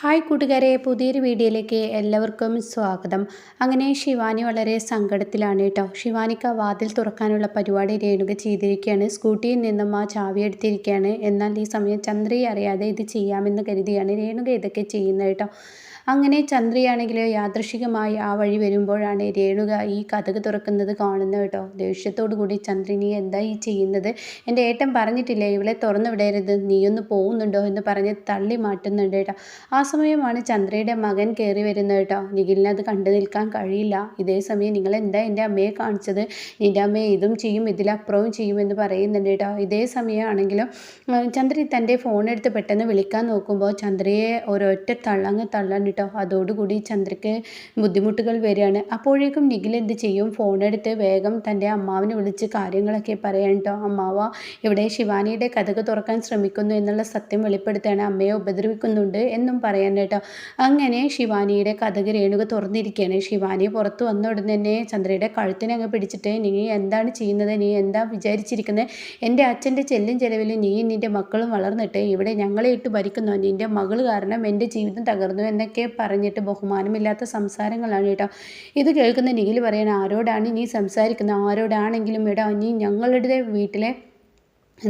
Hi കൂട്ടുകാരെ പുതിയൊരു വീഡിയോയിലേക്ക് എല്ലാവർക്കും സ്വാഗതം. അങ്ങനെ ശിവാനി വളരെ സങ്കടത്തിലാണ് കേട്ടോ. ശിവാനിക്ക് വാതിൽ തുറക്കാനുള്ള പരിപാടി രേണുക ചെയ്തിരിക്കുകയാണ്. സ്കൂട്ടിയിൽ നിന്നും ആ ചാവി എടുത്തിരിക്കുകയാണ്. എന്നാൽ ഈ സമയം ചന്ദ്രയെ അറിയാതെ ഇത് ചെയ്യാമെന്ന് കരുതിയാണ് രേണുക ഇതൊക്കെ ചെയ്യുന്നത് കേട്ടോ. അങ്ങനെ ചന്ദ്രയാണെങ്കിൽ യാദൃശികമായി ആ വഴി വരുമ്പോഴാണ് രേണുക ഈ കഥക തുറക്കുന്നത് കാണുന്നത് കേട്ടോ. ദേഷ്യത്തോടു കൂടി ചന്ദ്രനി എന്താ ഈ ചെയ്യുന്നത്? എന്റെ ഏട്ടൻ പറഞ്ഞിട്ടില്ലേ ഇവളെ തുറന്നു വിടരുത് നീയൊന്ന് പോകുന്നുണ്ടോ എന്ന് പറഞ്ഞ് തള്ളി മാറ്റുന്നുണ്ട് കേട്ടോ ആ സമയമാണ് ചന്ദ്രയുടെ മകൻ കയറി വരുന്നത് കേട്ടോ. നിഖിലിന് അത് കണ്ടു നിൽക്കാൻ കഴിയില്ല. ഇതേ സമയം നിങ്ങൾ എന്താ എന്റെ അമ്മയെ കാണിച്ചത്? നിന്റെ അമ്മയെ ഇതും ചെയ്യും ഇതിലപ്പുറവും ചെയ്യുമെന്ന് പറയുന്നുണ്ട് കേട്ടോ. ഇതേ സമയമാണെങ്കിലും ചന്ദ്രൻ തന്റെ ഫോൺ എടുത്ത് പെട്ടെന്ന് വിളിക്കാൻ നോക്കുമ്പോൾ ചന്ദ്രയെ ഒരൊറ്റ തള്ളങ്ങ് തള്ളാൻ കേട്ടോ. അതോടുകൂടി ചന്ദ്രയ്ക്ക് ബുദ്ധിമുട്ടുകൾ വരികയാണ്. അപ്പോഴേക്കും നിഖിൽ എന്ത് ചെയ്യും? ഫോണെടുത്ത് വേഗം തന്റെ അമ്മാവിനെ വിളിച്ച് കാര്യങ്ങളൊക്കെ പറയാൻ കേട്ടോ. അമ്മാവ ഇവിടെ ശിവാനിയുടെ കഥക തുറക്കാൻ ശ്രമിക്കുന്നു എന്നുള്ള സത്യം വെളിപ്പെടുത്തുകയാണ്. അമ്മയെ ഉപദ്രവിക്കുന്നുണ്ട് എന്നും പറയാൻ കേട്ടോ. അങ്ങനെ ശിവാനിയുടെ കഥക രേണുക തുറന്നിരിക്കുകയാണ്. ശിവാനി പുറത്ത് വന്ന ഉടനെ തന്നെ ചന്ദ്രയുടെ കഴുത്തിനെ അങ്ങ് പിടിച്ചിട്ട് നീ എന്താണ് ചെയ്യുന്നത്? നീ എന്താ വിചാരിച്ചിരിക്കുന്നത് എന്റെ അച്ഛന്റെ ചെല്ലും ചെലവിൽ നീ നിന്റെ മക്കളും വളർന്നിട്ട് ഇവിടെ ഞങ്ങളെ ഇട്ട് ഭരിക്കുന്നു. നിന്റെ മകൾ കാരണം എന്റെ ജീവിതം തകർന്നു എന്നൊക്കെ പറഞ്ഞിട്ട് ബഹുമാനമില്ലാത്ത സംസാരങ്ങളാണ് കേട്ടോ. ഇത് കേൾക്കുന്ന നിഖിൽ പറയാൻ ആരോടാണ് നീ സംസാരിക്കുന്നത്? ആരോടാണെങ്കിലും എടാ നീ ഞങ്ങളുടെ വീട്ടിലെ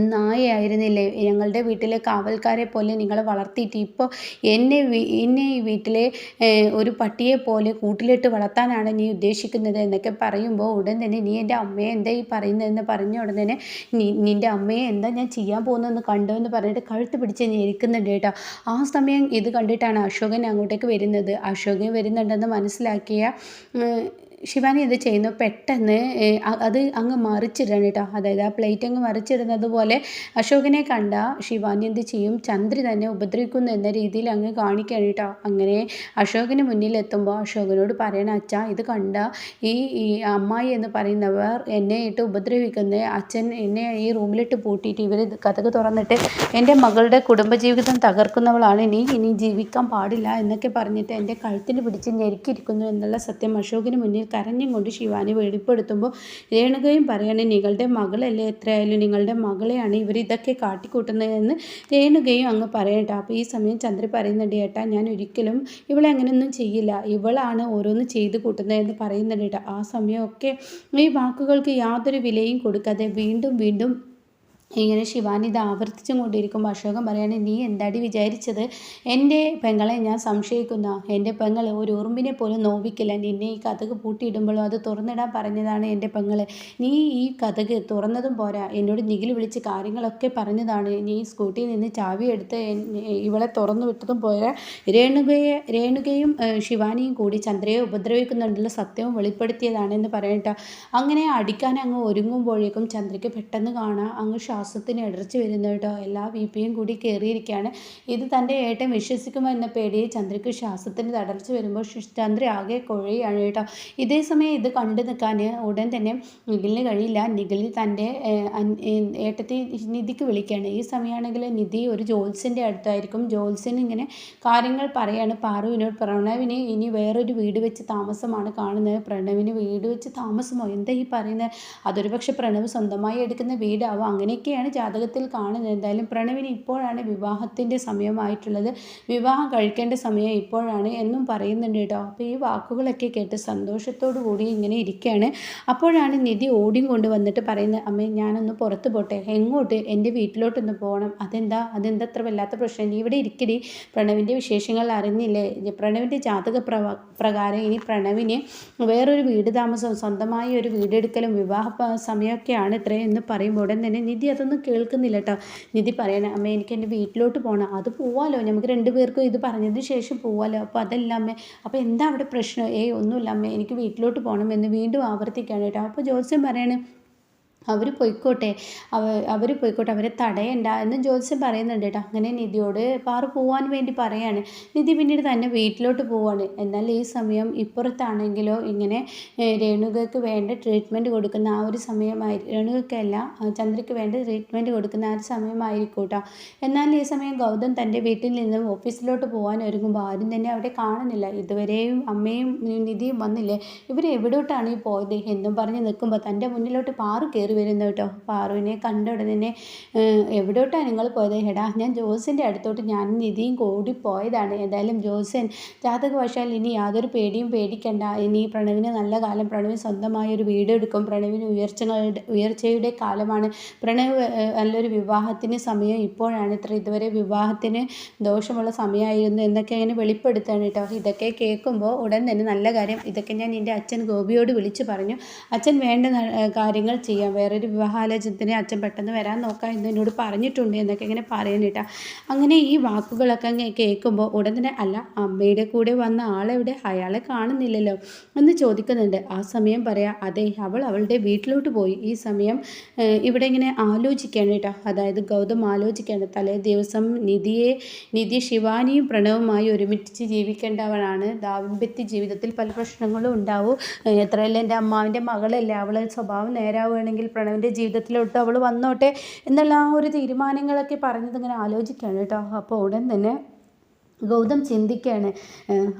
നായയായിരുന്നില്ലേ ഞങ്ങളുടെ വീട്ടിലെ കാവൽക്കാരെ പോലെ നിങ്ങളെ വളർത്തിയിട്ട് ഇപ്പോൾ എന്നെ എന്നെ ഈ വീട്ടിലെ ഒരു പട്ടിയെ പോലെ കൂട്ടിലിട്ട് വളർത്താനാണ് നീ ഉദ്ദേശിക്കുന്നത് എന്നൊക്കെ പറയുമ്പോൾ ഉടൻ തന്നെ നീ എന്റെ അമ്മയെ എന്താ ഈ പറയുന്നതെന്ന് പറഞ്ഞ ഉടൻ തന്നെ നീ നിന്റെ അമ്മയെ എന്താ ഞാൻ ചെയ്യാൻ പോകുന്നതെന്ന് കണ്ടോ എന്ന് പറഞ്ഞിട്ട് കഴുത്ത് പിടിച്ച് ഞെരിക്കുന്നുണ്ട് കേട്ടോ. ആ സമയം ഇത് കണ്ടിട്ടാണ് അശോകൻ അങ്ങോട്ടേക്ക് വരുന്നത്. അശോകൻ വരുന്നുണ്ടെന്ന് മനസ്സിലാക്കിയ ശിവാനി എന്ത് ചെയ്യുന്നു? പെട്ടെന്ന് അത് അങ്ങ് മറിച്ചിടണം കേട്ടോ. അതായത് ആ പ്ലേറ്റ് അങ്ങ് മറിച്ചിടുന്നത് പോലെ അശോകനെ കണ്ട ശിവാനി എന്ത് ചെയ്യും? ചന്ദ്രി തന്നെ ഉപദ്രവിക്കുന്നു എന്ന രീതിയിൽ അങ്ങ് കാണിക്കുകയാണ് കേട്ടോ. അങ്ങനെ അശോകന് മുന്നിൽ എത്തുമ്പോൾ അശോകനോട് പറയണ അച്ഛ ഇത് കണ്ട ഈ ഈ അമ്മായി എന്ന് പറയുന്നവർ എന്നെ ഇട്ട് ഉപദ്രവിക്കുന്ന. അച്ഛൻ എന്നെ ഈ റൂമിലിട്ട് പൂട്ടിയിട്ട് ഇവർ കഥക് തുറന്നിട്ട് എന്റെ മകളുടെ കുടുംബജീവിതം തകർക്കുന്നവളാണ്. ഇനി ഇനി ജീവിക്കാൻ പാടില്ല എന്നൊക്കെ പറഞ്ഞിട്ട് എന്റെ കഴുത്തിന് പിടിച്ച് ഞെരുക്കിയിരിക്കുന്നു എന്നുള്ള സത്യം അശോകന് മുന്നിൽ കരഞ്ഞും കൊണ്ട് ശിവാനി വെളിപ്പെടുത്തുമ്പോൾ രേണുകയും പറയണേ നിങ്ങളുടെ മകളല്ലേ എത്രയായാലും നിങ്ങളുടെ മകളെയാണ് ഇവർ ഇതൊക്കെ കാട്ടിക്കൂട്ടുന്നതെന്ന് രേണുകയും അങ്ങ് പറയട്ടെ. അപ്പോൾ ഈ സമയം ചന്ദ്ര പറയുന്നുണ്ട് ഏട്ടാ ഞാൻ ഒരിക്കലും ഇവളെ അങ്ങനെയൊന്നും ചെയ്യില്ല. ഇവളാണ് ഓരോന്ന് ചെയ്ത് കൂട്ടുന്നതെന്ന് പറയുന്നുണ്ട് ആ സമയമൊക്കെ ഈ വാക്കുകൾക്ക് യാതൊരു വിലയും കൊടുക്കാതെ വീണ്ടും വീണ്ടും ഇങ്ങനെ ശിവാനി ഇത് ആവർത്തിച്ചും കൊണ്ടിരിക്കുമ്പോൾ അശോകൻ പറയാണ് നീ എന്താടി വിചാരിച്ചത്? എന്റെ പെങ്ങളെ ഞാൻ സംശയിക്കുന്ന. എന്റെ പെങ്ങളെ ഒരു ഉറുമ്പിനെ പോലും നോവിക്കില്ല. നിന്നെ ഈ കഥക് പൂട്ടിയിടുമ്പോഴും അത് തുറന്നിടാൻ പറഞ്ഞതാണ് എന്റെ പെങ്ങളെ. നീ ഈ കഥക് തുറന്നതും പോരാ. എന്നോട് നികിൽ വിളിച്ച് കാര്യങ്ങളൊക്കെ പറഞ്ഞതാണ്. നീ സ്കൂട്ടിയിൽ നിന്ന് ചാവി എടുത്ത് ഇവളെ തുറന്നു വിട്ടതും പോരാ. രേണുകയെ രേണുകയും ശിവാനിയും കൂടി ചന്ദ്രയെ ഉപദ്രവിക്കുന്നുണ്ടല്ലോ സത്യവും വെളിപ്പെടുത്തിയതാണെന്ന് പറയട്ടോ. അങ്ങനെ അടിക്കാൻ അങ്ങ് ഒരുങ്ങുമ്പോഴേക്കും ചന്ദ്രയ്ക്ക് പെട്ടെന്ന് കാണാം. അങ്ങ് ശ്വാസത്തിന് ഇടർച്ച വരുന്നു കേട്ടോ. എല്ലാ ബി പിയും കൂടി കയറിയിരിക്കുകയാണ് ഇത് തന്റെ ഏട്ടൻ വിശ്വസിക്കുമോ എന്ന പേടിയെ ചന്ദ്രയ്ക്ക് ശ്വാസത്തിന് തടർച്ച വരുമ്പോൾ ചന്ദ്ര ആകെ കുഴയാണ് കേട്ടോ. ഇതേ സമയം ഇത് കണ്ടു നിൽക്കാൻ ഉടൻ തന്നെ നിഖിലിന് കഴിയില്ല. നിഖിലിൽ തന്റെ ഏട്ടത്തെ നിധിക്ക് വിളിക്കുകയാണ്. ഈ സമയമാണെങ്കിൽ നിധി ഒരു ജോത്സ്യന്റെ അടുത്തായിരിക്കും. ജോത്സ്യൻ ഇങ്ങനെ കാര്യങ്ങൾ പറയാണ്. പാറുവിനോട് പ്രണവിനെ ഇനി വേറൊരു വീട് വെച്ച് താമസമാണ് കാണുന്നത്. പ്രണവിന് വീട് വെച്ച് താമസമോ? എന്താ ഈ പറയുന്നത്? അതൊരു പക്ഷെ പ്രണവ് സ്വന്തമായി എടുക്കുന്ന വീടാവും? അങ്ങനെയൊക്കെ ഇതൊക്കെയാണ് ജാതകത്തിൽ കാണുന്നത്. എന്തായാലും പ്രണവിന് ഇപ്പോഴാണ് വിവാഹത്തിന്റെ സമയമായിട്ടുള്ളത്. വിവാഹം കഴിക്കേണ്ട സമയം ഇപ്പോഴാണ് എന്നും പറയുന്നുണ്ട് കേട്ടോ. അപ്പോൾ ഈ വാക്കുകളൊക്കെ കേട്ട് സന്തോഷത്തോടു കൂടി ഇങ്ങനെ ഇരിക്കുകയാണ് അപ്പോഴാണ് നിധി ഓടിയും കൊണ്ട് വന്നിട്ട് പറയുന്നത് അമ്മേ ഞാനൊന്ന് പുറത്ത് പോട്ടെ. എങ്ങോട്ട്? എന്റെ വീട്ടിലോട്ടൊന്ന് പോകണം അതെന്താ? അതെന്താ വല്ലാത്ത പ്രശ്നം? നീ ഇവിടെ ഇരിക്കടി. പ്രണവിന്റെ വിശേഷങ്ങൾ അറിഞ്ഞില്ലേ? പ്രണവിന്റെ ജാതക പ്രകാരം ഇനി പ്രണവിന് വേറൊരു വീട് താമസം സ്വന്തമായി ഒരു വീടെടുക്കലും വിവാഹ സമയമൊക്കെയാണ് ഇത്രയെന്ന് പറയുമ്പോൾ ഉടൻ തന്നെ നിധി അതൊന്നും കേൾക്കുന്നില്ല കേട്ടോ നിധി പറയണേ അമ്മ എനിക്ക് എന്റെ വീട്ടിലോട്ട് പോകണം അത് പോവാലോ? നമുക്ക് രണ്ട് പേർക്കും ഇത് പറഞ്ഞതിന് ശേഷം പോവാലോ? അപ്പോൾ അതല്ല അമ്മ. അപ്പോൾ എന്താ അവിടെ പ്രശ്നം? ഏയ് ഒന്നുമില്ല അമ്മ. എനിക്ക് വീട്ടിലോട്ട് പോകണം എന്ന് വീണ്ടും ആവർത്തിക്കുകയാണ് കേട്ടോ അപ്പോൾ ജോത്സ്യം പറയണേ അവർ പോയിക്കോട്ടെ. അവ അവർ പോയിക്കോട്ടെ അവരെ തടയണ്ട എന്ന് ജ്യോത്സ്യം പറയുന്നുണ്ട് കേട്ടോ. അങ്ങനെ നിധിയോട് പാറു പോകാൻ വേണ്ടി പറയാണ്. നിധി പിന്നീട് തന്നെ വീട്ടിലോട്ട് പോവാണ്. എന്നാൽ ഈ സമയം ഇപ്പുറത്താണെങ്കിലോ ഇങ്ങനെ രേണുകയ്ക്ക് വേണ്ട ട്രീറ്റ്മെന്റ് കൊടുക്കുന്ന ആ ഒരു സമയമായി രേണുകയ്ക്കല്ല ചന്ദ്രയ്ക്ക് വേണ്ട ട്രീറ്റ്മെന്റ് കൊടുക്കുന്ന ആ ഒരു സമയമായിരിക്കും കേട്ടോ. എന്നാൽ ഈ സമയം ഗൗതം തന്റെ വീട്ടിൽ നിന്നും ഓഫീസിലോട്ട് പോകാൻ ഒരുങ്ങുമ്പോൾ ആരും തന്നെ അവിടെ കാണുന്നില്ല. ഇതുവരെയും അമ്മയും നിധിയും വന്നില്ലേ? ഇവർ എവിടോട്ടാണ് ഈ പോയത് എന്നും പറഞ്ഞ് നിൽക്കുമ്പോൾ തന്റെ മുന്നിലോട്ട് പാറു കയറി വരുന്നു കേട്ടോ. പാറുവിനെ കണ്ട ഉടനെ എവിടോട്ടാണ് നിങ്ങൾ പോയത്? എടാ ഞാൻ ജോസിന്റെ അടുത്തോട്ട് ഞാൻ നിധിയും കൂടി പോയതാണ്. ഏതായാലും ജോസൻ ജാതകവശാൽ ഇനി യാതൊരു പേടിയും പേടിക്കണ്ട. ഇനി പ്രണവിന് നല്ല കാലം പ്രണവിന് സ്വന്തമായ ഒരു വീട് എടുക്കും. പ്രണവിന് ഉയർച്ചകളുടെ ഉയർച്ചയുടെ കാലമാണ്. പ്രണവ് നല്ലൊരു വിവാഹത്തിന് സമയം ഇപ്പോഴാണ്. ഇത്ര ഇതുവരെ വിവാഹത്തിന് ദോഷമുള്ള സമയമായിരുന്നു എന്നൊക്കെ അങ്ങനെ വെളിപ്പെടുത്താണ് കേട്ടോ. ഇതൊക്കെ കേൾക്കുമ്പോൾ ഉടൻ തന്നെ നല്ല കാര്യം. ഇതൊക്കെ ഞാൻ എന്റെ അച്ഛൻ ഗോപിയോട് വിളിച്ച് പറഞ്ഞു. അച്ഛൻ വേണ്ട കാര്യങ്ങൾ ചെയ്യാം. വേറൊരു വിവാഹാലോചനത്തിന് അച്ഛൻ പെട്ടെന്ന് വരാൻ നോക്കാം എന്ന് എന്നോട് പറഞ്ഞിട്ടുണ്ട് എന്നൊക്കെ ഇങ്ങനെ പറയാനിട്ടാ അങ്ങനെ ഈ വാക്കുകളൊക്കെ കേൾക്കുമ്പോൾ ഉടൻ തന്നെ അല്ല അമ്മയുടെ കൂടെ വന്ന ആളെവിടെ? അയാളെ കാണുന്നില്ലല്ലോ എന്ന് ചോദിക്കുന്നുണ്ട്. ആ സമയം പറയാം അതെ അവൾ അവളുടെ വീട്ടിലോട്ട് പോയി. ഈ സമയം ഇവിടെ ഇങ്ങനെ ആലോചിക്കുകയാണ് കേട്ടോ. അതായത് ഗൗതം ആലോചിക്കുകയാണ് തലേ ദിവസം നിധിയെ നിധി ശിവാനിയും പ്രണവുമായി ഒരുമിച്ച് ജീവിക്കേണ്ടവളാണ്. ദാമ്പത്യ ജീവിതത്തിൽ പല പ്രശ്നങ്ങളും ഉണ്ടാവും. എത്രയല്ല എന്റെ അമ്മാവിന്റെ മകളല്ലേ? അവളെ സ്വഭാവം നേരാവുകയാണെങ്കിൽ പ്രണവിന്റെ ജീവിതത്തിലോട്ട് അവൾ വന്നോട്ടെ എന്നുള്ള ആ ഒരു തീരുമാനങ്ങളൊക്കെ പറഞ്ഞത് ഇങ്ങനെ ആലോചിക്കുകയാണ് കേട്ടോ. അപ്പോൾ ഉടൻ തന്നെ ഗൗതം ചിന്തിക്കുകയാണ്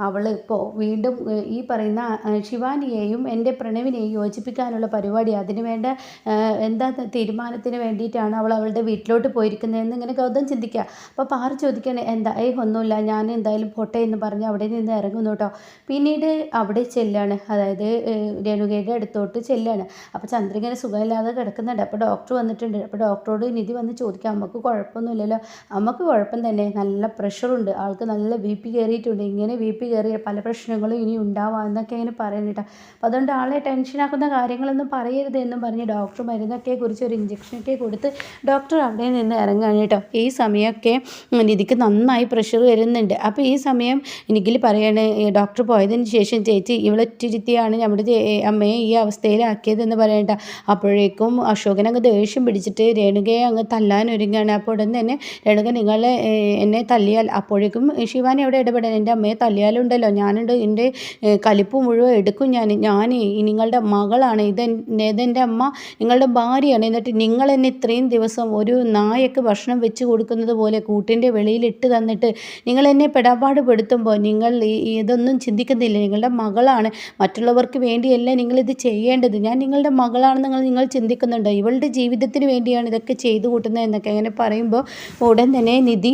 അവൾ ഇപ്പോൾ വീണ്ടും ഈ പറയുന്ന ശിവാനിയെയും എന്റെ പ്രണവിനെയും യോജിപ്പിക്കാനുള്ള പരിപാടി അതിന് വേണ്ട എന്താ തീരുമാനത്തിന് വേണ്ടിയിട്ടാണ് അവൾ അവളുടെ വീട്ടിലോട്ട് പോയിരിക്കുന്നതെന്ന് ഇങ്ങനെ ഗൗതം ചിന്തിക്കുക അപ്പോൾ പാറ ചോദിക്കണേ എന്താ ഏ ഒന്നുമില്ല ഞാൻ എന്തായാലും പോട്ടെ എന്ന് പറഞ്ഞ് അവിടെ നിന്ന് ഇറങ്ങുന്നു കേട്ടോ. പിന്നീട് അവിടെ ചെല്ലാണ് അതായത് രേണുകയുടെ അടുത്തോട്ട് ചെല്ലാണ്. അപ്പോൾ ചന്ദ്രികന് സുഖമില്ലാതെ കിടക്കുന്നുണ്ട്. അപ്പോൾ ഡോക്ടർ വന്നിട്ടുണ്ട്. അപ്പോൾ ഡോക്ടറോട് നിധി വന്ന് ചോദിക്കാം നമുക്ക് കുഴപ്പമൊന്നുമില്ലല്ലോ? നമുക്ക് കുഴപ്പം തന്നെ. നല്ല പ്രഷറുണ്ട്. ആൾക്ക് നല്ല ബി പി കയറിയിട്ടുണ്ട്. ഇങ്ങനെ ബി പി കയറിയ പല പ്രശ്നങ്ങളും ഇനി ഉണ്ടാവാം എന്നൊക്കെ ഇങ്ങനെ പറയുന്നുണ്ട് അപ്പോൾ അതുകൊണ്ട് ആളെ ടെൻഷനാക്കുന്ന കാര്യങ്ങളൊന്നും പറയരുത് എന്നും പറഞ്ഞ് ഡോക്ടർ മരുന്നൊക്കെ കുറിച്ച് ഒരു ഇഞ്ചക്ഷനൊക്കെ കൊടുത്ത് ഡോക്ടർ അവിടെ നിന്ന് ഇറങ്ങുകയാണ് കേട്ടോ. ഈ സമയമൊക്കെ നിധിക്ക് നന്നായി പ്രഷർ വരുന്നുണ്ട്. അപ്പോൾ ഈ സമയം എനിക്കിൽ പറയാണ് ഡോക്ടർ പോയതിന് ശേഷം ചേച്ചി ഇവളൊറ്റിരുത്തിയാണ് നമ്മുടെ അമ്മയെ ഈ അവസ്ഥയിലാക്കിയതെന്ന് പറയണ്ട അപ്പോഴേക്കും അശോകൻ അശോകനങ്ങ് ദേഷ്യം പിടിച്ചിട്ട് രേണുകയെ അങ്ങ് തല്ലാൻ ഒരുങ്ങുകയാണ് അപ്പോൾ ഉടൻ തന്നെ രേണുക നിങ്ങളെ എന്നെ തല്ലിയാൽ അപ്പോഴേക്കും ശിവാനി അവിടെ ഇടപെടാൻ എന്റെ അമ്മയെ തല്ലിയാലുണ്ടല്ലോ. ഞാനുണ്ട്. എന്റെ കലിപ്പ് മുഴുവൻ എടുക്കും ഞാൻ. ഞാൻ നിങ്ങളുടെ മകളാണ്. ഇത് ഇതെന്റെ അമ്മ. നിങ്ങളുടെ ഭാര്യയാണ്. എന്നിട്ട് നിങ്ങൾ എന്നെ ഇത്രയും ദിവസം ഒരു നായക്ക് ഭക്ഷണം വെച്ച് കൊടുക്കുന്നത് പോലെ കൂട്ടിന്റെ വെളിയിൽ ഇട്ട് തന്നിട്ട് നിങ്ങൾ എന്നെ പെടാപാട് പെടുത്തുമ്പോൾ നിങ്ങൾ ഇതൊന്നും ചിന്തിക്കുന്നില്ല. നിങ്ങളുടെ മകളാണ്. മറ്റുള്ളവർക്ക് വേണ്ടിയല്ല നിങ്ങളിത് ചെയ്യേണ്ടത്. ഞാൻ നിങ്ങളുടെ മകളാണെന്ന് നിങ്ങൾ നിങ്ങൾ ചിന്തിക്കുന്നുണ്ടോ. ഇവളുടെ ജീവിതത്തിന് വേണ്ടിയാണ് ഇതൊക്കെ ചെയ്തു കൂട്ടുന്നത് എന്നൊക്കെ അങ്ങനെ പറയുമ്പോൾ ഉടൻ തന്നെ നിധി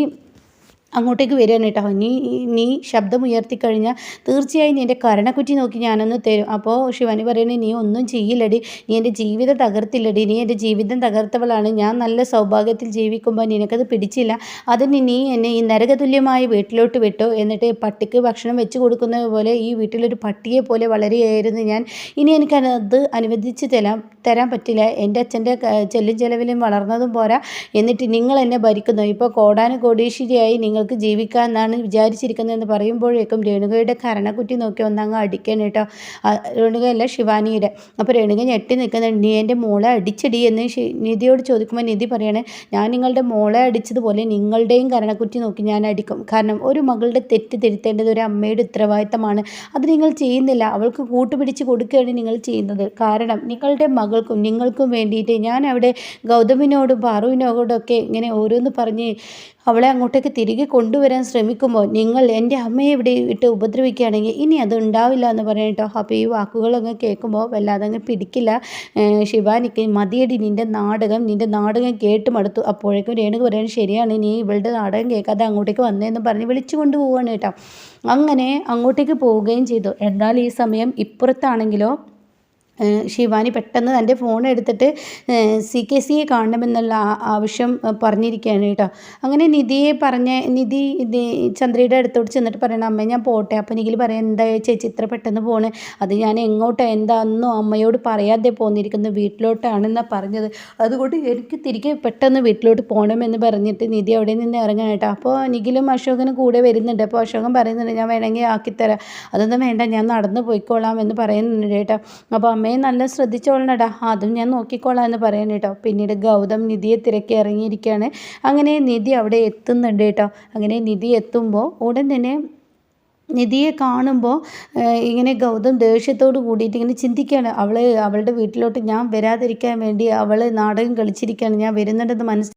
അങ്ങോട്ടേക്ക് വരികയാണ് കേട്ടോ. നീ നീ ശബ്ദം ഉയർത്തി കഴിഞ്ഞാൽ തീർച്ചയായും എന്റെ കരണക്കുറ്റി നോക്കി ഞാനൊന്ന് തരും. അപ്പോൾ ശിവന് പറയണേ നീ ഒന്നും ചെയ്യില്ലടി. നീ എന്റെ ജീവിതം തകർത്തില്ലടി. നീ എന്റെ ജീവിതം തകർത്തവളാണ്. ഞാൻ നല്ല സൗഭാഗ്യത്തിൽ ജീവിക്കുമ്പോൾ നിനക്കത് പിടിച്ചില്ല. അതിന് നീ എന്നെ ഈ നരകതുല്യമായ വീട്ടിലോട്ട് വിട്ടു. എന്നിട്ട് പട്ടിക്ക് ഭക്ഷണം വെച്ച് കൊടുക്കുന്നത് പോലെ ഈ വീട്ടിലൊരു പട്ടിയെ പോലെ വളരെയായിരുന്നു ഞാൻ. ഇനി എനിക്കത് അനുവദിച്ച് തരാൻ തരാൻ പറ്റില്ല. എന്റെ അച്ഛന്റെ ചെല്ലും ചെലവിലും വളർന്നതും പോരാ. എന്നിട്ട് നിങ്ങൾ എന്നെ ഭരിക്കുന്നു. ഇപ്പോൾ കോടാനുകോടീശ്വരിയായി നിങ്ങൾ നിങ്ങൾക്ക് ജീവിക്കാമെന്നാണ് വിചാരിച്ചിരിക്കുന്നതെന്ന് പറയുമ്പോഴേക്കും രേണുകയുടെ കരണക്കുറ്റി നോക്കി ഒന്നങ്ങ് അടിക്കണം കേട്ടോ. രേണുകയല്ല ശിവാനിയുടെ. അപ്പോൾ രേണുക ഞെട്ടി നിൽക്കുന്നുണ്ട്. നീ എന്റെ മോളെ അടിച്ചടി എന്ന് നിധിയോട് ചോദിക്കുമ്പോൾ നിധി പറയണേ ഞാൻ നിങ്ങളുടെ മോളെ അടിച്ചതുപോലെ നിങ്ങളുടെയും കരണക്കുറ്റി നോക്കി ഞാൻ അടിക്കും. കാരണം ഒരു മകളുടെ തെറ്റ് തിരുത്തേണ്ടത് ഒരു അമ്മയുടെ ഉത്തരവാദിത്തമാണ്. അത് നിങ്ങൾ ചെയ്യുന്നില്ല. അവൾക്ക് കൂട്ടുപിടിച്ച് കൊടുക്കുകയാണ് നിങ്ങൾ ചെയ്യുന്നത്. കാരണം നിങ്ങളുടെ മകൾക്കും നിങ്ങൾക്കും വേണ്ടിയിട്ട് ഞാൻ അവിടെ ഗൗതമിനോടും പാറുവിനോടൊക്കെ ഇങ്ങനെ ഓരോന്ന് പറഞ്ഞ് അവളെ അങ്ങോട്ടേക്ക് തിരികെ കൊണ്ടുവരാൻ ശ്രമിക്കുമ്പോൾ നിങ്ങൾ എന്റെ അമ്മയെ ഇവിടെ ഇട്ട് ഉപദ്രവിക്കുകയാണെങ്കിൽ ഇനി അത് ഉണ്ടാവില്ല എന്ന് പറഞ്ഞിട്ടോ അപ്പോൾ ഈ വാക്കുകളങ്ങ് കേൾക്കുമ്പോൾ വല്ലാതെ അങ്ങ് പിടിക്കില്ല. ശിവാനിക്ക് മതിയടി നിന്റെ നാടകം നിന്റെ നാടകം കേട്ട് മടുത്തു. അപ്പോഴേക്കും രേണുക പറയാൻ ശരിയാണ് നീ ഇവളുടെ നാടകം കേൾക്കാതെ അങ്ങോട്ടേക്ക് വന്നതെന്ന് പറഞ്ഞ് വിളിച്ചു കൊണ്ടുപോവാണ് കേട്ടോ. അങ്ങനെ അങ്ങോട്ടേക്ക് പോവുകയും ചെയ്തു. എന്നാൽ ഈ സമയം ഇപ്പുറത്താണെങ്കിലോ ശിവാനി പെട്ടെന്ന് തന്റെ ഫോൺ എടുത്തിട്ട് സി കെ സിയെ കാണണമെന്നുള്ള ആവശ്യം പറഞ്ഞിരിക്കുകയാണ് കേട്ടോ. അങ്ങനെ നിധിയെ പറഞ്ഞ നിധി ചന്ദ്രയുടെ അടുത്തോട്ട് ചെന്നിട്ട് പറയണം അമ്മ ഞാൻ പോട്ടെ അപ്പം നിഖിൽ പറയാം എന്താ ചേച്ചി ഇത്ര പെട്ടെന്ന് പോണ്? അത് ഞാൻ എങ്ങോട്ടാണ് എന്താണെന്നോ അമ്മയോട് പറയാതെ പോന്നിരിക്കുന്നു വീട്ടിലോട്ടാണെന്നാണ് പറഞ്ഞത്. അതുകൊണ്ട് എനിക്ക് തിരികെ പെട്ടെന്ന് വീട്ടിലോട്ട് പോകണമെന്ന് പറഞ്ഞിട്ട് നിധി അവിടെ നിന്ന് ഇറങ്ങാൻ കേട്ടോ. അപ്പോൾ നിഖിലും അശോകനും കൂടെ വരുന്നുണ്ട്. അപ്പോൾ അശോകൻ പറയുന്നുണ്ട് ഞാൻ വേണമെങ്കിൽ ആക്കിത്തരാം. അതൊന്നും വേണ്ട ഞാൻ നടന്ന് പോയിക്കോളാം എന്ന് പറയുന്നുണ്ട് കേട്ടോ. അപ്പോൾ അമ്മയെ നല്ല ശ്രദ്ധിച്ചോളണടാ. അതും ഞാൻ നോക്കിക്കോളാം എന്ന് പറയാൻ കേട്ടോ. പിന്നീട് ഗൗതം നിധിയെ തിരക്കി ഇറങ്ങിയിരിക്കുകയാണ് അങ്ങനെ നിധി അവിടെ എത്തുന്നുണ്ട് കേട്ടോ. അങ്ങനെ നിധി എത്തുമ്പോൾ ഉടൻ തന്നെ നിധിയെ കാണുമ്പോൾ ഇങ്ങനെ ഗൗതം ദേഷ്യത്തോട് കൂടിയിട്ട് ഇങ്ങനെ ചിന്തിക്കുകയാണ് അവൾ അവളുടെ വീട്ടിലോട്ട് ഞാൻ വരാതിരിക്കാൻ വേണ്ടി അവൾ നാടകം കളിച്ചിരിക്കുകയാണ് ഞാൻ വരുന്നുണ്ടെന്ന് മനസ്സിൽ